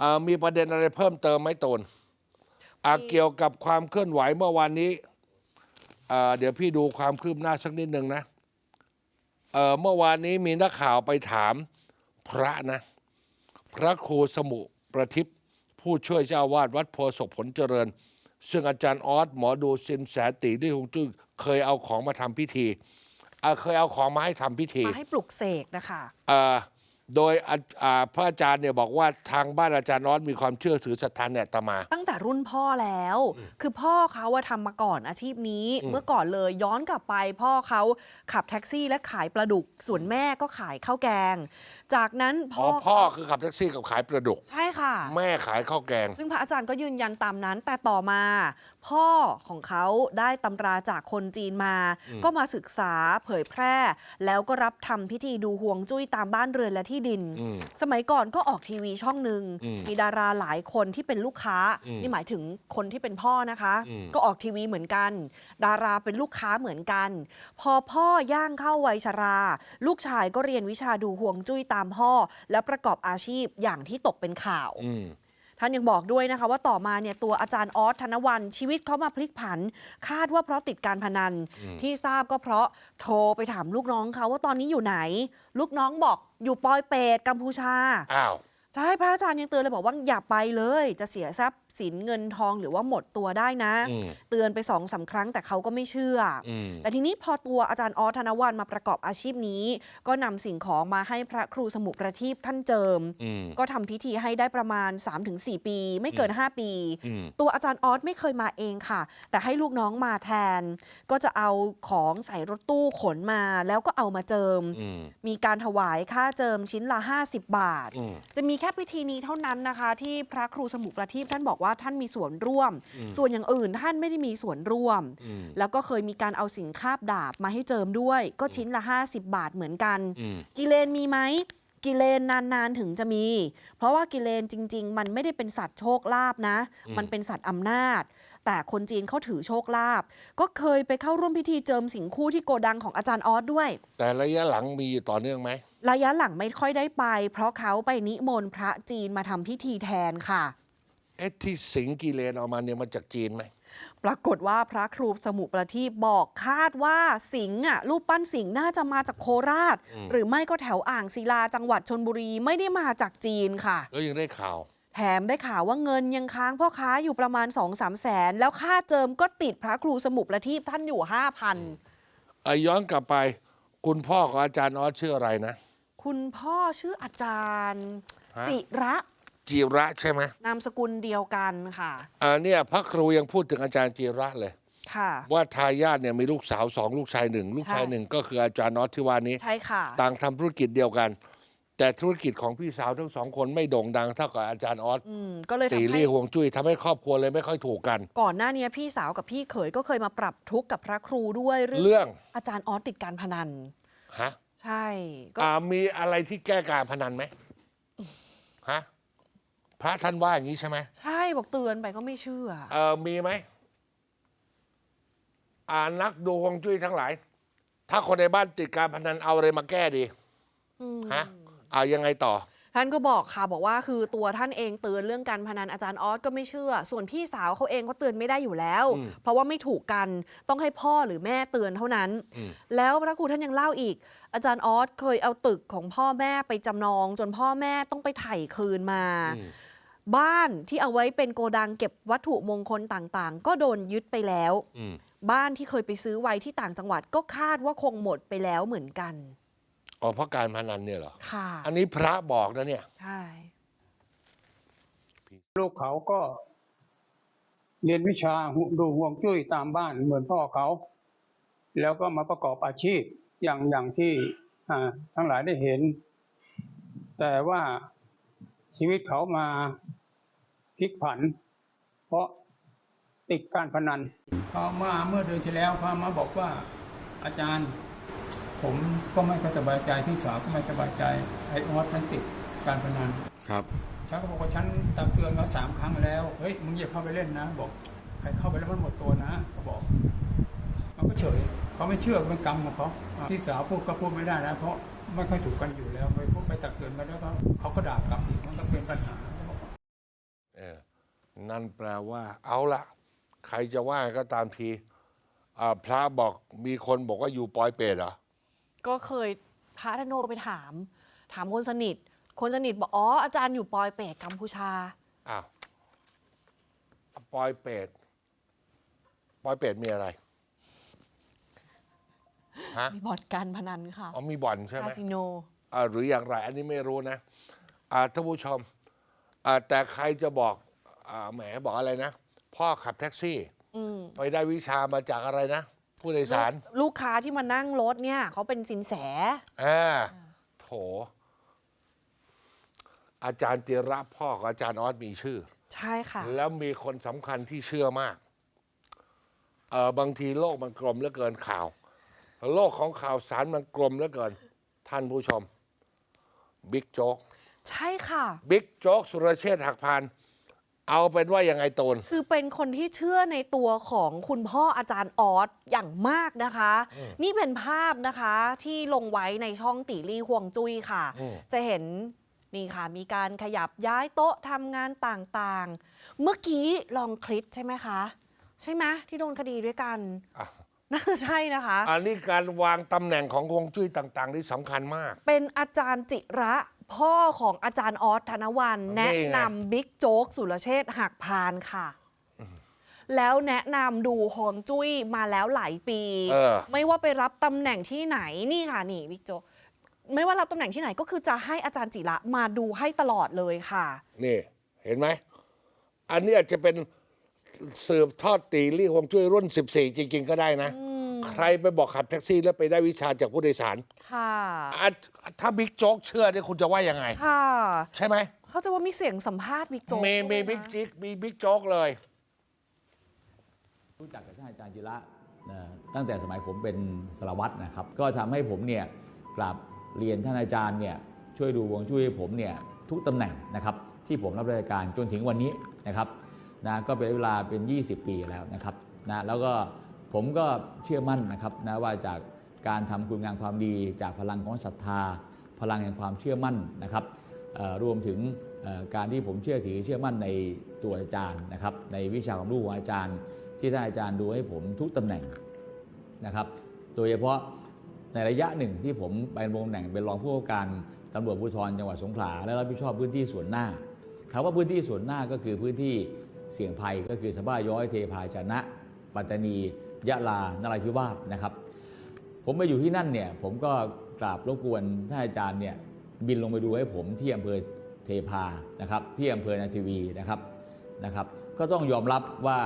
เอ่อมีประเด็นอะไรเพิ่มเติมไหมตูนอะเกี่ยวกับความเคลื่อนไหวเมื่อวานนี้เอ่อเดี๋ยวพี่ดูความคืบหน้าสักนิดหนึ่งนะเอ่อเมื่อวานนี้มีนักข่าวไปถามพระนะ พระครูสมุประทิปผู้ช่วยเจ้าอาวาดวัดโพธิ์ศกผลเจริญ ซึ่งอาจารย์ออสหมอดูซินแสตีด้วยฮวงจุ้ยเคยเอาของมาทำพิธีเอ่อเคยเอาของมาให้ทำพิธี มาให้ปลุกเสกนะคะ เอ่อ โดยอาอ่าพระอาจารย์เนี่ยบอกว่าทางบ้านอาจารย์นอตมีความเชื่อถือศรัทธาเนี่ยตมา ตั้งแต่รุ่นพ่อแล้ว คือพ่อเขาว่าทำมาก่อนอาชีพนี้ เมื่อก่อนเลยย้อนกลับไป พ่อเขาขับแท็กซี่และขายปลาดุก ส่วนแม่ก็ขายข้าวแกง จากนั้นอ๋พ่ออพ่อคือขับแท็กซี่กับขายปลาดุก ใช่ค่ะ แม่ขายข้าวแกง ซึ่งพระอาจารย์ก็ยืนยันตามนั้น แต่ต่อมา พ่อของเขาได้ตำราจากคนจีนมา ก็มาศึกษาเผยแพร่ แล้วก็รับทำพิธีดูห่วงจุ้ยตามบ้านเรือนและที่ดินอืมสมัยก่อนก็ออกทีวีช่องหนึ่งอืมมีดาราหลายคนที่เป็นลูกค้าอืมนี่หมายถึงคนที่เป็นพ่อนะคะอืมก็ออกทีวีเหมือนกัน ดาราเป็นลูกค้าเหมือนกัน พอพ่อย่างเข้าวัยชรา ลูกชายก็เรียนวิชาดูห่วงจุ้ยตามพ่อ และประกอบอาชีพอย่างที่ตกเป็นข่าวอืม ท่านยังบอกด้วยนะคะว่าต่อมาเนี่ยตัวอาจารย์ออสธนวันชีวิตเขามาพลิกผัน คาดว่าเพราะติดการพนันที่ทราบก็เพราะโทรไปถามลูกน้องเขาว่าตอนนี้อยู่ไหน ลูกน้องบอกอยู่ปอยเปตกัมพูชาอ้าวใช่พระอาจารย์ยังเตือนเลยบอกว่าอย่าไปเลย จะเสียทรัพย์สินเงินทองหรือว่าหมดตัวได้นะอืมเตือนไปสองสามครั้งแต่เขาก็ไม่เชื่อออืมแต่ทีนี้พอตัวอาจารย์ออสธนวันมาประกอบอาชีพนี้ ก็นำสิ่งของมาให้พระครูสมุประทีปท่านเจิมอืมก็ทำพิธีให้ได้ประมาณ 3-4 ปี ไม่เกิน 5 ปีอืมตัวอาจารย์ออสไม่เคยมาเองค่ะ แต่ให้ลูกน้องมาแทน ก็จะเอาของใส่รถตู้ขนมาแล้วก็เอามาเจิมอืมมีการถวายค่าเจิมชิ้นละ 50 บาทอืมจะมีแค่พิธีนี้เท่านั้นนะคะ ที่พระครูสมุประทีปท่านบอกว่าท่านมีส่วนร่วม ส่วนอย่างอื่นท่านไม่ได้มีส่วนร่วมอืมแล้วก็เคยมีการเอาสินคาบดาบมาให้เจิมด้วย ก็ชิ้นละ 50 บาทเหมือนกันอืมกิเลนมีไหมกิเลนนานๆถึงจะมี เพราะว่ากิเลนจริง ๆ มันไม่ได้เป็นสัตว์โชคลาภนะ มันเป็นสัตว์อำนาจ แต่คนจีนเขาถือโชคลาภก็เคยไปเข้าร่วมพิธีเจิมสิงคู่ที่โกดังของอาจารย์ออสด้วย แต่ระยะหลังมีอยู่ต่อเนื่องไหมระยะหลังไม่ค่อยได้ไป เพราะเขาไปนิมนต์พระจีนมาทำพิธีแทนค่ะ เอ๊ะที่สิงห์กิเลนเอามาเนี่ยมาจากจีนไหม ปรากฏว่าพระครูสมุประทีปบอกคาดว่าสิงห์อะรูปปั้นสิงห์น่าจะมาจากโคราชหรือไม่ก็แถวอ่างศิลาจังหวัดชนบุรีไม่ได้มาจากจีนค่ะ แล้วยังได้ข่าว แถมได้ข่าวว่าเงินยังค้างพ่อค้าอยู่ประมาณ 2 3แสน แล้วค่าเจิมก็ติดพระครูสมุประทีปท่านอยู่ 5,000เอ่อย้อนกลับไป คุณพ่อของอาจารย์ออสชื่ออะไรนะ คุณพ่อชื่ออาจารย์ ฮะ จิระ จีระใช่ไหมนามสกุลเดียวกันค่ะอ่าเนี่ยพระครูยังพูดถึงอาจารย์จีระเลย ค่ะ ว่าทายาทเนี่ยมีลูกสาวสองลูกชายหนึ่งลูกชายใช่หนึ่งก็คืออาจารย์นอตที่ว่านี้ ใช่ค่ะ ต่างทำธุรกิจเดียวกัน แต่ธุรกิจของพี่สาวทั้งสองคนไม่โด่งดังเท่ากับอาจารย์ออสอืม ก็เลยตีทำให้รี่ห่วงจุ้ยทำให้ครอบครัวเลยไม่ค่อยถูกกัน ก่อนหน้านี้พี่สาวกับพี่เขยก็เคยมาปรับทุกข์กับพระครูด้วยเรื่องเรื่อง อาจารย์ออสติดการพนัน ฮะใช่ ก็อ่ามีอะไรที่แก้การพนันไหมฮะ พระท่านว่าอย่างนี้ใช่ไหมใช่บอกเตือนไปก็ไม่เชื่อ เออมีไหมอ่านักดูฮวงจุ้ยทั้งหลาย ถ้าคนในบ้านติดการพนันเอาอะไรมาแก้ดีอืม ฮะเอายังไงต่อ ท่านก็บอกค่ะบอกว่าคือตัวท่านเองเตือนเรื่องการพนันอาจารย์ออสก็ไม่เชื่อ ส่วนพี่สาวเขาเองเขาเตือนไม่ได้อยู่แล้ว อืมเพราะว่าไม่ถูกกันต้องให้พ่อหรือแม่เตือนเท่านั้น อืม แล้วพระครูท่านยังเล่าอีก อาจารย์ออสเคยเอาตึกของพ่อแม่ไปจำนอง จนพ่อแม่ต้องไปไถ่คืนมา อืม บ้านที่เอาไว้เป็นโกดังเก็บวัตถุมงคลต่างๆ ก็โดนยึดไปแล้ว อืมบ้านที่เคยไปซื้อไว้ที่ต่างจังหวัดก็คาดว่าคงหมดไปแล้วเหมือนกันอ๋อเพราะการพนันเนี่ยเหรอ ค่ะ อันนี้พระบอกนะเนี่ย ใช่ ลูกเขาก็ เรียนวิชาดูห่วงจุ้ยตามบ้านเหมือนพ่อเขา แล้วก็มาประกอบอาชีพอย่างอย่างที่อ่าทั้งหลายได้เห็น แต่ว่า ชีวิตเขามาพลิกผัน เพราะติดการพนันเขามาเมื่อเดือนที่แล้วเขามาบอกว่าอาจารย์ ผมก็ไม่ค่อยสบายใจพี่สาวก็ไม่สบายใจไอ้ออสมันติดการพนันครับฉันก็บอกว่าฉันตักเตือนเขาสามครั้งแล้วเฮ้ยมึงอย่าเข้าไปเล่นนะ บอกใครเข้าไปแล้วมันหมดตัวนะเขาบอกมันก็เฉยเขาไม่เชื่อเป็นกรรมของเขาอะพี่สาวพูดก็พูดไม่ได้นะเพราะ ไม่ค่อยถูกกันอยู่แล้วไปพูดไปตักเตือนไปแล้วก็เขาก็ด่ากลับอีกมันก็เป็นปัญหานั่นแปลว่า เอาละใครจะว่าก็ตามทีอ่าพระบอกมีคนบอกว่าอยู่ปอยเปรตเหรอก็เคยพระธโนไปถาม ถามคนสนิท คนสนิทบอกอ๋ออาจารย์อยู่ปอยเปตกัมพูชาอ้าวปอยเปรตปอยเปรตมีอะไร ฮะมีบ่อนการพนันค่ะอ๋อมีบ่อนใช่ไหมคาสิโนอ่าหรืออย่างไร อันนี้ไม่รู้นะอ่าท่านผู้ชมอ่าแต่ใครจะบอกอ่าแหมบอกอะไรนะ พ่อขับแท็กซี่ อืมไปได้วิชามาจากอะไรนะ ผู้โดยสารลูกค้าที่มานั่งรถเนี่ยเขาเป็นสินแส อ่าโถ อาจารย์เตียระพ่อของอาจารย์ออสมีชื่อ ใช่ค่ะ แล้วมีคนสำคัญที่เชื่อมาก เออบางทีโลกมันกลมเหลือเกินข่าว โลกของข่าวสารมันกลมเหลือเกิน ท่านผู้ชม บิ๊กโจ๊ก ใช่ค่ะ บิ๊กโจ๊กสุรเชษฐ์หักพาน เอาเป็นว่ายังไงโตน คือเป็นคนที่เชื่อในตัวของคุณพ่ออาจารย์ออสอย่างมากนะคะ นี่เป็นภาพนะคะที่ลงไว้ในช่องตีลี่ห่วงจุ้ยค่ะ อืม จะเห็นนี่ค่ะ มีการขยับย้ายโต๊ะทำงานต่างๆ เมื่อกี้ลองคลิปใช่ไหมคะ ใช่ไหมที่โดนคดีด้วยกัน อะ น่าจะใช่นะคะ อันนี้การวางตำแหน่งของฮวงจุ้ยต่างๆที่สำคัญมาก เป็นอาจารย์จิระ พ่อของอาจารย์ออสธนวันนี่ไงแนะนำบิ๊กโจ๊กสุรเชษฐ์หักพานค่ะ แล้วแนะนำดูฮวงจุ้ยมาแล้วหลายปี เออ ไม่ว่าไปรับตำแหน่งที่ไหนนี่ค่ะนี่บิ๊กโจ๊กไม่ว่ารับตำแหน่งที่ไหนก็คือจะให้อาจารย์จิระมาดูให้ตลอดเลยค่ะ นี่ เห็นไหม อันนี้อาจจะเป็น สืบทอดตีลี่ฮวงจุ้ยรุ่น 14 จริง ๆ ก็ได้นะ ใครไปบอกขับแท็กซี่แล้วไปได้วิชาจากผู้โดยสารค่ะ อะถ้าบิ๊กโจ๊กเชื่อเนี่ยคุณจะว่ายังไง ค่ะ ใช่ไหมเขาจะว่ามีเสียงสัมภาษณ์บิ๊กโจ๊กมีมีด้วยนะบิ๊กจิ๊กมีบิ๊กโจ๊กเลย รู้จักกับท่านอาจารย์จิระเอ่อตั้งแต่สมัยผมเป็นสารวัตรนะครับ ก็ทำให้ผมเนี่ยกราบเรียนท่านอาจารย์เนี่ยช่วยดูวงช่วยให้ผมเนี่ยทุกตำแหน่งนะครับที่ผมรับราชการจนถึงวันนี้นะครับ นะก็เป็นเวลาเป็น 20 ปีแล้วนะครับนะแล้วก็ผมก็เชื่อมั่นนะครับนะว่าจากการทำคุณงามความดีจากพลังของศรัทธา พลังแห่งความเชื่อมั่นนะครับรวมถึงการที่ผมเชื่อถือเชื่อมั่นในตัวอาจารย์นะครับ ในวิชาความรู้ของอาจารย์ ที่ท่านอาจารย์ดูให้ผมทุกตำแหน่งนะครับ โดยเฉพาะในระยะหนึ่งที่ผมไปดำรงตำแหน่งเป็นรองผู้ว่าการตำรวจภูธรจังหวัดสงขลาและรับผิดชอบพื้นที่ส่วนหน้าคำว่าพื้นที่ส่วนหน้าก็คือพื้นที่ เสี่ยงภัยก็คือสบ้าย้อยเทพาชนะ ปัตตานียะลานราธิวาสนะครับ ผมไปอยู่ที่นั่นเนี่ยผมก็กราบรบกวนท่านอาจารย์เนี่ยบินลงไปดูให้ผมที่อำเภอเทพานะครับที่อำเภอนาทีวีนะครับนะครับ ก็ต้องยอมรับว่า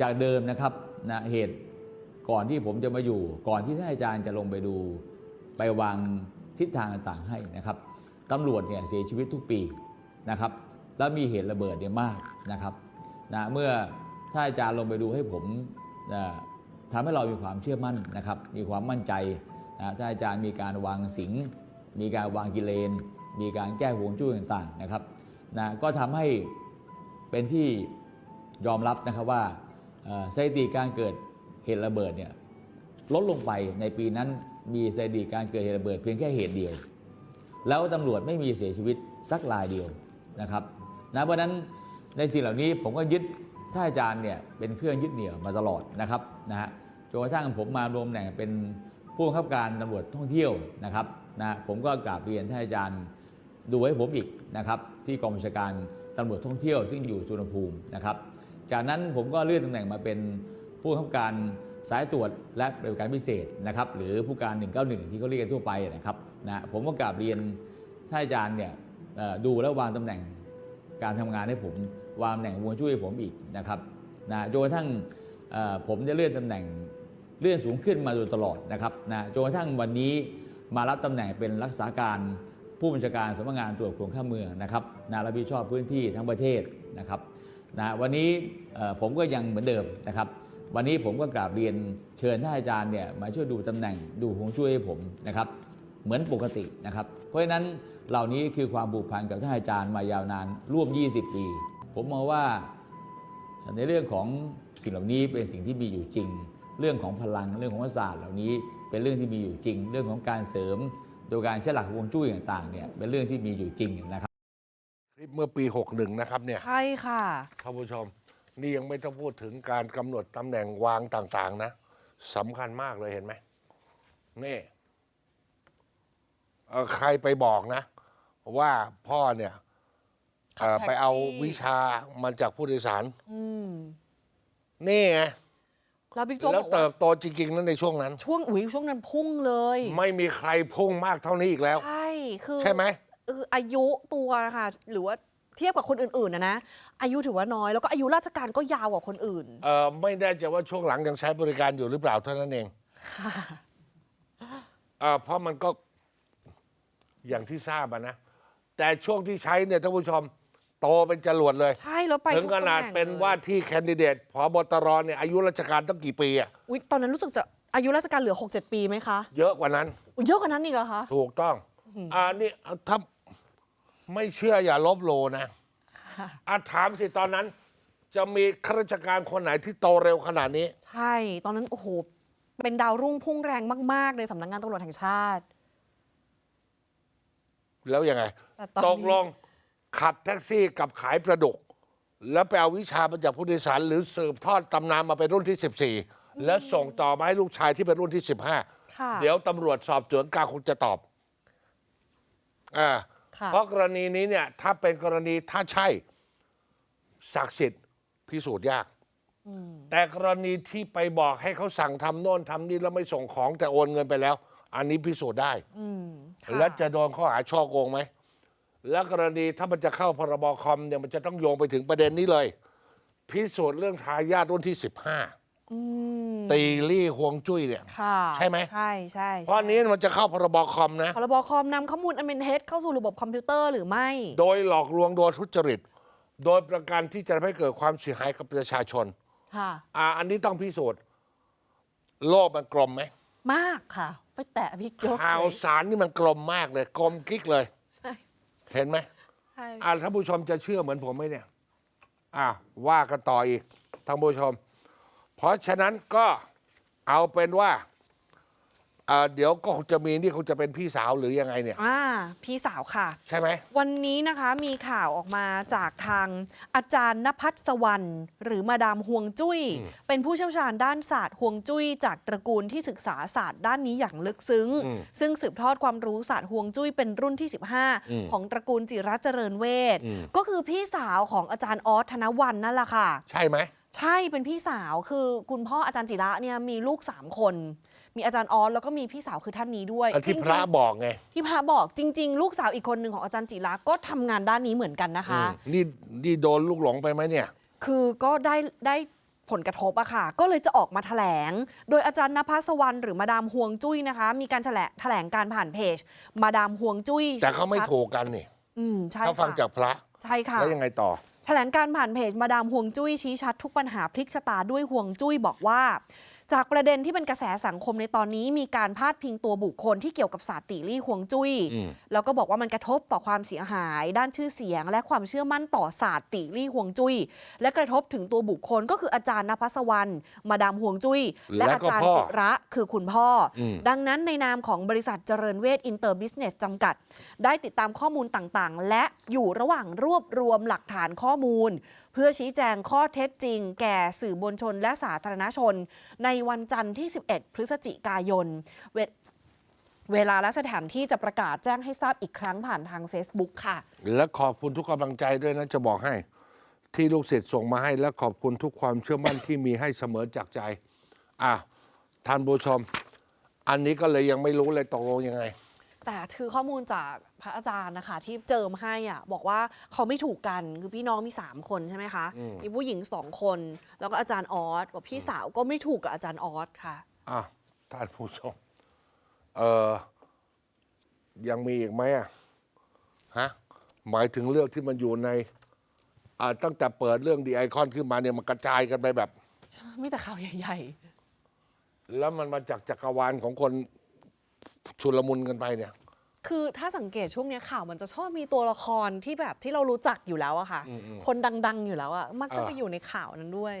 จากเดิมนะครับนะเหตุก่อนที่ผมจะมาอยู่ ก่อนที่ท่านอาจารย์จะลงไปดูไปวางทิศทางต่างๆให้นะครับตำรวจเนี่ยเสียชีวิตทุกปีนะครับ แล้วมีเหตุระเบิดเนี่ยมากนะครับนะเมื่อท่านอาจารย์ลงไปดูให้ผมเอ่อทำให้เรามีความเชื่อมั่นนะครับ มีความมั่นใจนะถ้าอาจารย์มีการวางสิง มีการวางกิเลน มีการแก้ห่วงจุ้ยต่างๆนะครับนะก็ทำให้เป็นที่ยอมรับนะครับว่าสถิติการเกิดเหตุระเบิดเนี่ยลดลงไปในปีนั้นมีสถิติการเกิดเหตุระเบิดเพียงแค่เหตุเดียว แล้วตำรวจไม่มีเสียชีวิตสักรายเดียวนะครับ นะเพราะนั้นในสิ่งเหล่านี้ผมก็ยึดท่านอาจารย์เนี่ยเป็นเครื่องยึดเหนี่ยวมาตลอดนะครับนะฮะจนกระทั่งผมมารวมตำแหน่งเป็นผู้บังคับการตำรวจท่องเที่ยวนะครับนะผมก็กราบเรียนท่านอาจารย์ดูให้ผมอีกนะครับที่กองบัญชาการตำรวจท่องเที่ยว ซึ่งอยู่สุวรรณภูมินะครับ จากนั้นผมก็เลื่อนตำแหน่งมาเป็นผู้บังคับการสายตรวจและบัติการพิเศษนะครับหรือผู้การ 191 ที่เขาเรียกกันทั่วไปนะครับนะผมก็กราบเรียนท่านอาจารย์เนี่ยดูแล้ววางตำแหน่ง การทำงานให้ผมวางตำแหน่งวงช่วยให้ผมอีกนะครับนะจนกระทั่งผมจะเลื่อนตำแหน่งเลื่อนสูงขึ้นมาโดยตลอดนะครับนะจนกระทั่งวันนี้มารับตำแหน่งเป็นรักษาการผู้บัญชาการสำนักงานตรวจคนเข้าเมืองนะครับนะรับผิดชอบพื้นที่ทั้งประเทศนะครับนะวันนี้ผมก็ยังเหมือนเดิมนะครับ วันนี้ผมก็กราบเรียนเชิญท่านอาจารย์เนี่ยมาช่วยดูตำแหน่งดูหวงช่วยให้ผมนะครับ เหมือนปกตินะครับ เพราะฉะนั้นเหล่านี้คือความผูกพันกับท่านอาจารย์มายาวนานร่วม 20 ปี ผมมองว่าในเรื่องของสิ่งเหล่านี้เป็นสิ่งที่มีอยู่จริง เรื่องของพลังเรื่องของศาสตร์เหล่านี้เป็นเรื่องที่มีอยู่จริง เรื่องของการเสริม โดยการใช้หลักฮวงจุ้ยต่างๆเนี่ยเป็นเรื่องที่มีอยู่จริงนะครับคลิปเมื่อปี 61 นะครับเนี่ยใช่ค่ะท่านผู้ชมนี่ยังไม่ต้องพูดถึงการกำหนดตำแหน่งวางต่างๆนะสำคัญมากเลยเห็นไหมนี่ เอ่อใครไปบอกนะ ว่าพ่อเนี่ยขับเอ่อแท็กซี่ ไปเอาวิชามาจากผู้โดยสาร อืมนี่ไงแล้วบิ๊กโจ๊กแล้บวอกเติว่าบโตจริงๆนั้นในช่วงนั้น ช่วงอุ้ยช่วงนั้นพุ่งเลยไม่มีใครพุ่งมากเท่านี้อีกแล้ว ใช่คือใช่ไหมเอออายุตัวนะคะหรือว่าเทียบกับคนอื่นๆนะนะอายุถือว่าน้อยแล้วก็อายุราชการก็ยาวกว่าคนอื่น เออไม่แน่ใจว่าช่วงหลังยังใช้บริการอยู่หรือเปล่าเท่านั้นเองเออเพราะมันก็ อย่างที่ทราบอะนะ แต่ช่วงที่ใช้เนี่ยท่านผู้ชมโตเป็นจรวดเลย ใช่แล้วไปถึงทุกขนาดตำแหงเป็นลยว่าที่แคนดิเดตพบตรเนี่ยอายุราชการตั้งกี่ปีอะอุ๊ยตอนนั้นรู้สึกจะอายุราชการเหลือ 6-7 ปีไหมคะเยอะกว่านั้น อุ๊ยเยอะกว่านั้นอีกเหรอคะ ถูกต้อง อ่านี่ถ้าไม่เชื่ออย่าลบโลนะอาถามสิตอนนั้น จะมีข้าราชการคนไหนที่โตเร็วขนาดนี้ ใช่ ตอนนั้น โอ้โห เป็นดาวรุ่งพุ่งแรงมาก ๆ ในสำนักงานตำรวจแห่งชาติ แล้วยังไงแต่ตอนตนี้กลงขับแท็กซี่กับขายประดุก แล้วไปเอาวิชามาจากผู้โดยสารหรือสืบทอดตำนานมาเป็นรุ่นที่ 14 แล้วส่งต่อมาให้ลูกชายที่เป็นรุ่นที่ ค่ะ 15 เดี๋ยวตำรวจสอบสวนกลางคงจะตอบอ่า ค่ะ เพราะกรณีนี้เนี่ยถ้าเป็นกรณีถ้าใช่ศักดิ์สิทธิ์พิสูจน์ยาก แต่กรณีที่ไปบอกให้เขาสั่งทำโน่นทำนี่แล้วไม่ส่งของแต่โอนเงินไปแล้ว อันนี้พิสูจน์ได้อืมค่และจะโดนข้อหาช่อโกงไหม และกรณีถ้ามันจะเข้าพรบคอมเนี่ยมันจะต้องโยงไปถึงประเด็นนี้เลย พิสูจน์เรื่องทายาทรุ่นที่ 15อืมตีลี่ฮวงจุ้ยเนี่ยค่ะใช่ไหมใช่ใช่เพราะอันนี้มันจะเข้าพรบคอมนะพรบคอมนำข้อมูลอันเป็นเท็จเข้าสู่ระบบคอมพิวเตอร์หรือไม่ โดยหลอกลวงโดยทุจริต โดยประการที่จะทำให้เกิดความเสียหายกับประชาชนค่ะอ่าอันนี้ต้องพิสูจน์โลกมันกลมไหม มากค่ะ ไปแตะบิ๊กโจ๊กข่าวเลยสารนี่มันกลมมากเลยกลมกิ๊กเลย ใช่เห็นไหมใช่อ่าท่านผู้ชมจะเชื่อเหมือนผมไหมเนี่ยอ่าว่ากันต่ออีกท่านผู้ชม เพราะฉะนั้นก็เอาเป็นว่า อ่าเดี๋ยวก็คงจะมีนี่คงจะเป็นพี่สาวหรือยังไงเนี่ย อ่าพี่สาวค่ะ ใช่ไหม วันนี้นะคะมีข่าวออกมาจากทางอาจารย์นภัสสวรรณหรือมาดามฮวงจุ้ยเป็นผู้เชี่ยวชาญด้านศาสตร์ฮวงจุ้ย จากตระกูลที่ศึกษาศาสตร์ด้านนี้อย่างลึกซึ้ง อืมซึ่งสืบทอดความรู้ศาสตร์ฮวงจุ้ยเป็นรุ่นที่ อืม15 ของตระกูลจิรัตเจริญเวทอืม ก็คือพี่สาวของอาจารย์ออสธนวันนั่นแหละค่ะ ใช่ไหม ใช่เป็นพี่สาวคือคุณพ่ออาจารย์จิระเนี่ยมีลูกสามคน มีอาจารย์ออสแล้วก็มีพี่สาวคือท่านนี้ด้วยอันที่จงๆพระบอกไงที่พระบอกจริง ๆ ลูกสาวอีกคนหนึ่งของอาจารย์จิระก็ทำงานด้านนี้เหมือนกันนะคะอืมนี่นี่โดนลูกหลงไปไหมเนี่ย คือก็ได้ได้ผลกระทบอะค่ะ ก็เลยจะออกมาแถลง โดยอาจารย์นภัสวรรณหรือมาดามฮวงจุ้ยนะคะ มีการแถลงแถลงการผ่านเพจ มาดามฮวงจุ้ยแต่เขาไม่ชัดถูกกันนี่อืมใช่ถ้าฟังค่ะจากพระใช่ค่ะ แล้วยังไงต่อแถลงการผ่านเพจมาดามห่วงจุ้ยชี้ชัดทุกปัญหาพลิกชะตาด้วยห่วงจุ้ยบอกว่า จากประเด็นที่เป็นกระแสสังคมในตอนนี้มีการพาดพิงตัวบุคคลที่เกี่ยวกับศาสตร์ติลี่ห่วงจุ้ยอืมแล้วก็บอกว่ามันกระทบต่อความเสียหาย ด้านชื่อเสียง และความเชื่อมั่นต่อศาสตร์ติลี่ห่วงจุ้ย และกระทบถึงตัวบุคคลก็คืออาจารย์นภัสวรรณมาดามห่วงจุ้ย และและอาก็จารย์พ่อจิระคือคุณพ่ออมดังนั้นในนามของบริษัทเจริญเวทอินเตอร์บิสเนสจำกัด ได้ติดตามข้อมูลต่างๆ และอยู่ระหว่างรวบรวมหลักฐานข้อมูลเพื่อชี้แจงข้อเท็จจริง แก่สื่อมวลชนและสาธารณชน ในวันจันทร์ที่ 11 พฤศจิกายนเวเวลาและสถานที่จะประกาศแจ้งให้ทราบอีกครั้งผ่านทาง Facebook ค่ะ และขอบคุณทุกกำลังใจด้วยนะ จะบอกให้ ที่ลูกศิษย์ส่งมาให้ และขอบคุณทุกความเชื่อมั่น ที่มีให้เสมอจากใจ อะท่านผู้ชม อันนี้ก็เลยยังไม่รู้เลยตกลงยังไง แต่คือข้อมูลจากพระอาจารย์นะคะ ที่เจิมให้อะบอกว่าเขาไม่ถูกกันคือพี่น้องมี 3 คนใช่ไหมคะมีผู้หญิงสองคน แล้วก็อาจารย์ออสบอกพี่สาวก็ไม่ถูกกับอาจารย์ออสค่ะ อะท่านผู้ชมเออยังมีอีกไหมอะฮะหมายถึงเรื่องที่มันอยู่ใน อ่าตั้งแต่เปิดเรื่องดีไอคอนขึ้นมาเนี่ยมันกระจายกันไปแบบ ไม่แต่ข่าวใหญ่ แล้วมันมาจากจักรวาลของคน ชุลมุนกันไปเนี่ยๆคือถ้าสังเกตช่วงเนี้ยข่าวมันจะชอบมีตัวละครที่แบบที่เรารู้จักอยู่แล้วอะค่ะ คนดังๆอยู่แล้วอะมักจะอ่าไปอยู่ในข่าวนั้นด้วย